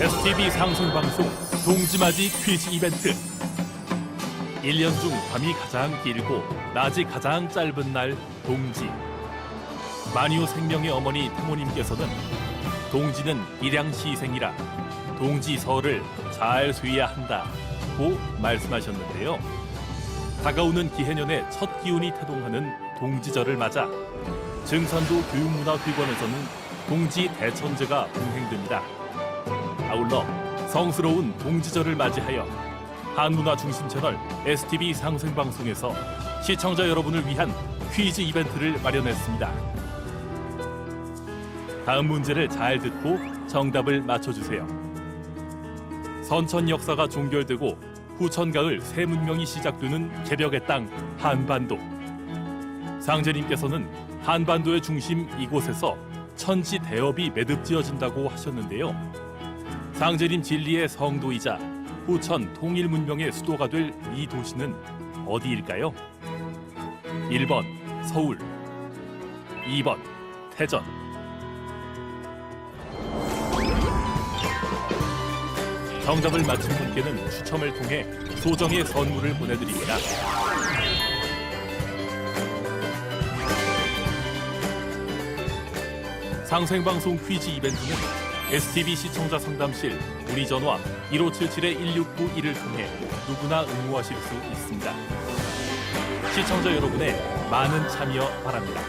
STV 상승방송 동지맞이 퀴즈 이벤트. 1년 중 밤이 가장 길고 낮이 가장 짧은 날 동지. 마니오 생명의 어머니 태모님께서는 동지는 일양시생이라 동지서를 잘 수여야 한다고 말씀하셨는데요. 다가오는 기해년의 첫 기운이 태동하는 동지절을 맞아 증산도 교육문화회관에서는 동지 대천제가 동행됩니다. 아울러 성스러운 동지절을 맞이하여 한문화 중심 채널 STV 상생 방송에서 시청자 여러분을 위한 퀴즈 이벤트를 마련했습니다. 다음 문제를 잘 듣고 정답을 맞춰주세요. 선천 역사가 종결되고 후천가을 새 문명이 시작되는 개벽의 땅 한반도. 상제님께서는 한반도의 중심 이곳에서 천지 대업이 매듭지어진다고 하셨는데요. 상제님 진리의 성도이자 후천 통일 문명의 수도가 될 이 도시는 어디일까요? 1번 서울 2번 태전 정답을 맞힌 분께는 추첨을 통해 소정의 선물을 보내드립니다. 상생방송 퀴즈 이벤트는 STV 시청자 상담실 문의 전화 1577-1691을 통해 누구나 응모하실 수 있습니다. 시청자 여러분의 많은 참여 바랍니다.